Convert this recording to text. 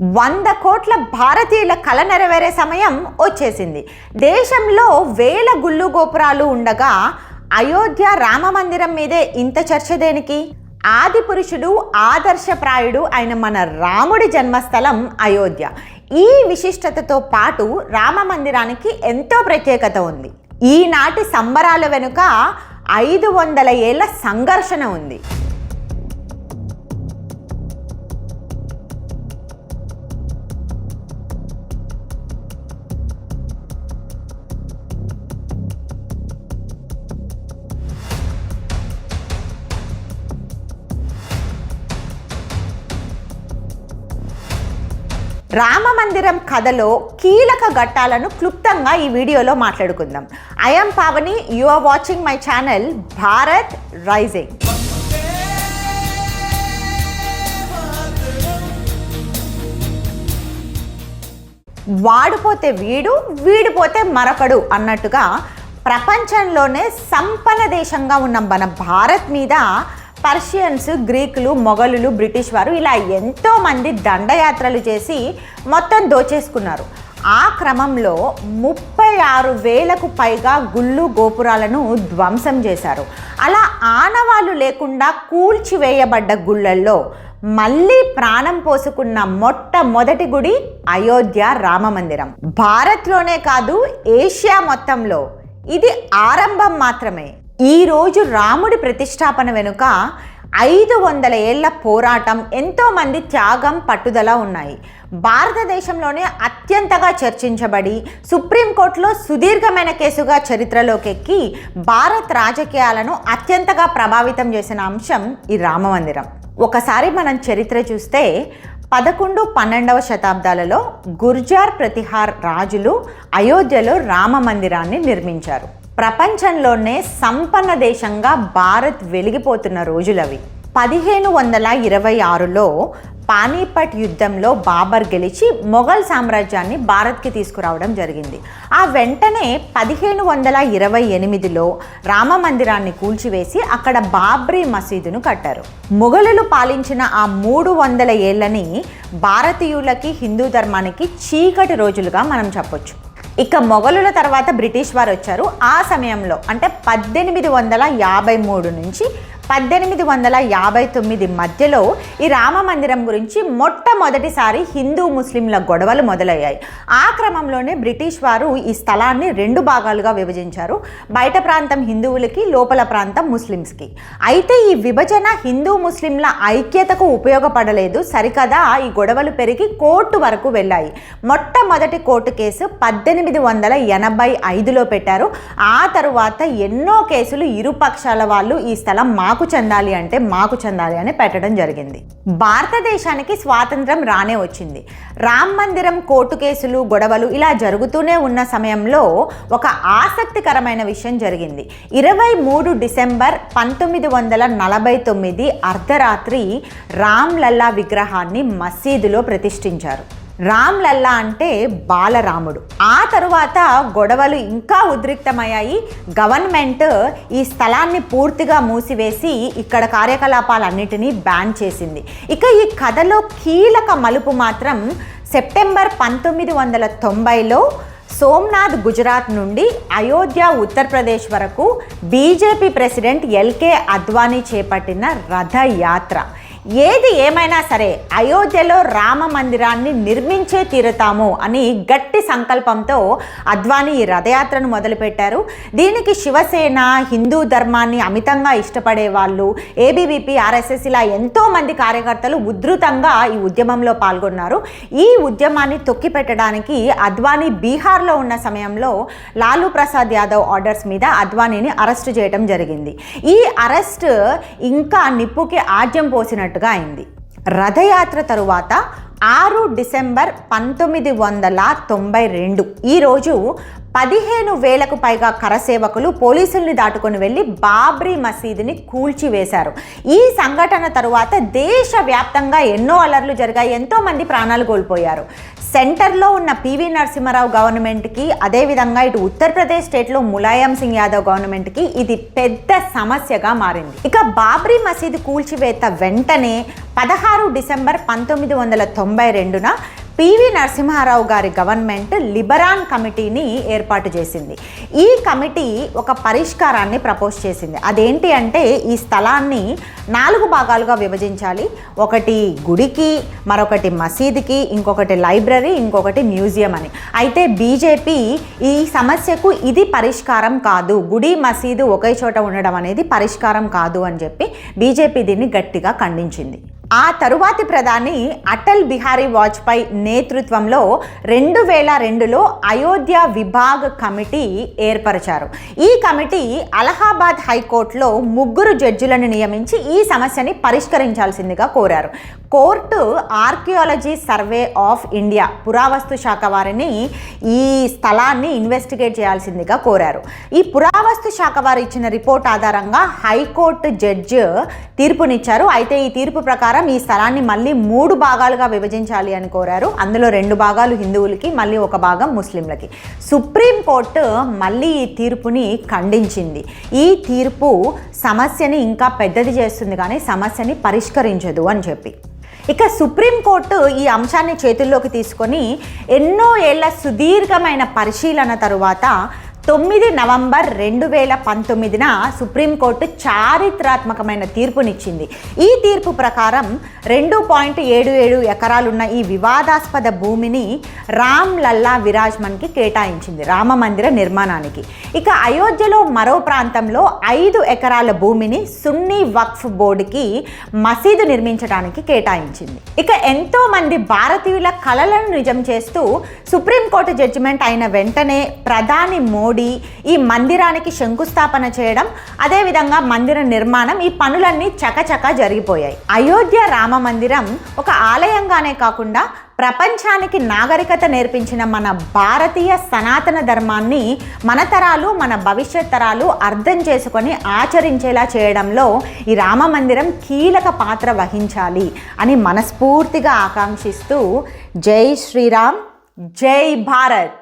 వంద కోట్ల భారతీయుల కల నెరవేరే సమయం వచ్చేసింది. దేశంలో వేల గుళ్ళు గోపురాలు ఉండగా అయోధ్య రామ మందిరం మీదే ఇంత చర్చ దేనికి? ఆది పురుషుడు ఆదర్శప్రాయుడు అయిన మన రాముడి జన్మస్థలం అయోధ్య. ఈ విశిష్టతతో పాటు రామ మందిరానికి ఎంతో ప్రత్యేకత ఉంది. ఈనాటి సంబరాల వెనుక ఐదు వందల ఏళ్ళ సంఘర్షణ ఉంది. రామ మందిరం కథలో కీలక ఘట్టాలను క్లుప్తంగా ఈ వీడియోలో మాట్లాడుకుందాం. I'm Pavani you are watching my channel Bharat rising వాడిపోతే వీడు వీడిపోతే మరొకడు అన్నట్టుగా ప్రపంచంలోనే సంపన్న దేశంగా ఉన్న మన భారత్ మీద పర్షియన్స్ గ్రీకులు మొఘలులు బ్రిటిష్ వారు ఇలా ఎంతోమంది దండయాత్రలు చేసి మొత్తం దోచేసుకున్నారు. ఆ క్రమంలో ముప్పై ఆరు వేలకు పైగా గుళ్ళు గోపురాలను ధ్వంసం చేశారు. అలా ఆనవాళ్ళు లేకుండా కూల్చివేయబడ్డ గుళ్ళల్లో మళ్ళీ ప్రాణం పోసుకున్న మొట్టమొదటి గుడి అయోధ్య రామ మందిరం. భారత్లోనే కాదు ఏషియా మొత్తంలో. ఇది ఆరంభం మాత్రమే. ఈరోజు రాముడి ప్రతిష్టాపన వెనుక ఐదు వందల ఏళ్ళ పోరాటం ఎంతోమంది త్యాగం పట్టుదల ఉన్నాయి. భారతదేశంలోనే అత్యంతగా చర్చించబడి సుప్రీంకోర్టులో సుదీర్ఘమైన కేసుగా చరిత్రలోకెక్కి భారత్ రాజకీయాలను అత్యంతగా ప్రభావితం చేసిన అంశం ఈ రామ మందిరం ఒకసారి మనం చరిత్ర చూస్తే పదకొండు పన్నెండవ శతాబ్దాలలో గుర్జార్ ప్రతిహార్ రాజులు అయోధ్యలో రామ మందిరాన్ని నిర్మించారు. ప్రపంచంలోనే సంపన్న దేశంగా భారత్ వెలిగిపోతున్న రోజులవి. పదిహేను వందల ఇరవై ఆరులో పానీపట్ యుద్ధంలో బాబర్ గెలిచి మొఘల్ సామ్రాజ్యాన్ని భారత్కి తీసుకురావడం జరిగింది. ఆ వెంటనే పదిహేను వందల ఇరవై ఎనిమిదిలో రామ మందిరాన్ని కూల్చివేసి అక్కడ బాబ్రీ మసీదును కట్టారు. మొఘలులు పాలించిన ఆ మూడు వందల ఏళ్ళని భారతీయులకి హిందూ ధర్మానికి చీకటి రోజులుగా మనం చెప్పొచ్చు. ఇక మొఘలుల తర్వాత బ్రిటిష్ వారు వచ్చారు. ఆ సమయంలో అంటే పద్దెనిమిది వందల యాభై మూడు నుంచి పద్దెనిమిది వందల యాభై తొమ్మిది మధ్యలో ఈ రామ మందిరం గురించి మొట్టమొదటిసారి హిందూ ముస్లింల గొడవలు మొదలయ్యాయి. ఆ క్రమంలోనే బ్రిటిష్ వారు ఈ స్థలాన్ని రెండు భాగాలుగా విభజించారు. బయట ప్రాంతం హిందువులకి లోపల ప్రాంతం ముస్లిమ్స్కి. అయితే ఈ విభజన హిందూ ముస్లింల ఐక్యతకు ఉపయోగపడలేదు. సరికదా ఈ గొడవలు పెరిగి కోర్టు వరకు వెళ్ళాయి. మొట్టమొదటి కోర్టు కేసు పద్దెనిమిది వందల ఎనభై ఐదులో పెట్టారు. ఆ తరువాత ఎన్నో కేసులు ఇరు పక్షాల వాళ్ళు ఈ స్థలం మాకు మాకు చెందాలి అంటే మాకు చెందాలి అని పెట్టడం జరిగింది. భారతదేశానికి స్వాతంత్రం రానే వచ్చింది. రామ్ మందిరం కోర్టు కేసులు గొడవలు ఇలా జరుగుతూనే ఉన్న సమయంలో ఒక ఆసక్తికరమైన విషయం జరిగింది. ఇరవై మూడు డిసెంబర్ పంతొమ్మిది వందల నలభై తొమ్మిది అర్ధరాత్రి రామ్ లల్లా విగ్రహాన్ని మసీదులో ప్రతిష్ఠించారు. రామ్ లల్లా అంటే బాలరాముడు. ఆ తరువాత గొడవలు ఇంకా ఉద్రిక్తమయ్యాయి. గవర్నమెంట్ ఈ స్థలాన్ని పూర్తిగా మూసివేసి ఇక్కడ కార్యకలాపాలన్నిటినీ బ్యాన్ చేసింది. ఇక ఈ కథలో కీలక మలుపు మాత్రం సెప్టెంబర్ పంతొమ్మిది వందల తొంభైలో సోమ్నాథ్ గుజరాత్ నుండి అయోధ్య ఉత్తరప్రదేశ్ వరకు బీజేపీ ప్రెసిడెంట్ ఎల్కే అద్వానీ చేపట్టిన రథయాత్ర. ఏది ఏమైనా సరే అయోధ్యలో రామ మందిరాన్ని నిర్మించే తీరుతాము అని గట్టి సంకల్పంతో అద్వానీ ఈ రథయాత్రను మొదలుపెట్టారు. దీనికి శివసేన హిందూ ధర్మాన్ని అమితంగా ఇష్టపడే వాళ్ళు ఏబీవీపీ ఆర్ఎస్ఎస్ ఇలా ఎంతో మంది కార్యకర్తలు ఉధృతంగా ఈ ఉద్యమంలో పాల్గొన్నారు. ఈ ఉద్యమాన్ని తొక్కిపెట్టడానికి అద్వానీ బీహార్లో ఉన్న సమయంలో లాలూ ప్రసాద్ యాదవ్ ఆర్డర్స్ మీద అద్వానీని అరెస్ట్ చేయడం జరిగింది. ఈ అరెస్ట్ ఇంకా నిప్పుకి ఆజ్యం పోసినట్టుగా అయింది. రథయాత్ర తరువాత ఆరు డిసెంబర్ పంతొమ్మిది వందల తొంభై రెండు ఈరోజు పదిహేను వేలకు పైగా కరసేవకులు పోలీసుల్ని దాటుకొని వెళ్ళి బాబ్రీ మసీదుని కూల్చివేశారు. ఈ సంఘటన తరువాత దేశవ్యాప్తంగా ఎన్నో అలర్లు జరిగాయి ఎంతోమంది ప్రాణాలు కోల్పోయారు. సెంటర్లో ఉన్న పివి నరసింహారావు గవర్నమెంట్కి అదేవిధంగా ఇటు ఉత్తరప్రదేశ్ స్టేట్లో ములాయం సింగ్ యాదవ్ గవర్నమెంట్కి ఇది పెద్ద సమస్యగా మారింది. ఇక బాబ్రీ మసీదు కూల్చివేత వెంటనే పదహారు డిసెంబర్ పంతొమ్మిది వందల తొంభై రెండున పివి నరసింహారావు గారి గవర్నమెంట్ లిబరాన్ కమిటీని ఏర్పాటు చేసింది. ఈ కమిటీ ఒక పరిష్కారాన్ని ప్రపోజ్ చేసింది. అదేంటి అంటే ఈ స్థలాన్ని నాలుగు భాగాలుగా విభజించాలి. ఒకటి గుడికి మరొకటి మసీదుకి ఇంకొకటి లైబ్రరీ ఇంకొకటి మ్యూజియం అని. అయితే బీజేపీ ఈ సమస్యకు ఇది పరిష్కారం కాదు. గుడి మసీదు ఒకే చోట ఉండడం అనేది పరిష్కారం కాదు అని చెప్పి బీజేపీ దీన్ని గట్టిగా ఖండించింది. ఆ తరువాతి ప్రధాని అటల్ బిహారీ వాజ్పేయి నేతృత్వంలో రెండు వేల రెండులో అయోధ్య విభాగ్ కమిటీ ఏర్పరిచారు. ఈ కమిటీ అలహాబాద్ హైకోర్టులో ముగ్గురు జడ్జిలను నియమించి ఈ సమస్యని పరిష్కరించాల్సిందిగా కోరారు. Court archaeology survey of India పురావస్తు శాఖ వారిని ఈ స్థలాన్ని ఇన్వెస్టిగేట్ చేయాల్సిందిగా కోరారు. ఈ పురావస్తు శాఖ వారు ఇచ్చిన రిపోర్ట్ ఆధారంగా హైకోర్టు జడ్జి తీర్పునిచ్చారు. అయితే ఈ తీర్పు ప్రకారం ఈ స్థలాన్ని మళ్ళీ మూడు భాగాలుగా విభజించాలి అని కోరారు. అందులో రెండు భాగాలు హిందువులకి మళ్ళీ ఒక భాగం ముస్లింలకి. సుప్రీంకోర్టు మళ్ళీ ఈ తీర్పుని ఖండించింది. ఈ తీర్పు సమస్యని ఇంకా పెద్దది చేస్తుంది కానీ సమస్యని పరిష్కరించదు అని చెప్పి. ఇక సుప్రీంకోర్టు ఈ అంశాన్ని చేతుల్లోకి తీసుకొని ఎన్నో ఏళ్ళ సుదీర్ఘమైన పరిశీలన తరువాత తొమ్మిది నవంబర్ రెండు వేల పంతొమ్మిదిన సుప్రీంకోర్టు చారిత్రాత్మకమైన తీర్పునిచ్చింది. ఈ తీర్పు ప్రకారం రెండు పాయింట్ ఏడు ఏడు ఎకరాలున్న ఈ వివాదాస్పద భూమిని రామ్ లల్లా విరాజ్మన్కి కేటాయించింది రామ మందిర నిర్మాణానికి. ఇక అయోధ్యలో మరో ప్రాంతంలో ఐదు ఎకరాల భూమిని సున్నీ వక్ఫ్ బోర్డుకి మసీదు నిర్మించడానికి కేటాయించింది. ఇక ఎంతోమంది భారతీయుల కలలను నిజం చేస్తూ సుప్రీంకోర్టు జడ్జిమెంట్ అయిన వెంటనే ప్రధాని మోడీ ఈ మందిరానికి శంకుస్థాపన చేయడం అదేవిధంగా మందిర నిర్మాణం ఈ పనులన్నీ చకచక జరిగిపోయాయి. అయోధ్య రామ మందిరం ఒక ఆలయంగానే కాకుండా ప్రపంచానికి నాగరికత నేర్పించిన మన భారతీయ సనాతన ధర్మాన్ని మన తరాలు మన భవిష్యత్ తరాలు అర్థం చేసుకొని ఆచరించేలా చేయడంలో ఈ రామ మందిరం కీలక పాత్ర వహించాలి అని మనస్ఫూర్తిగా ఆకాంక్షిస్తూ జై శ్రీరామ్ జై భారత్.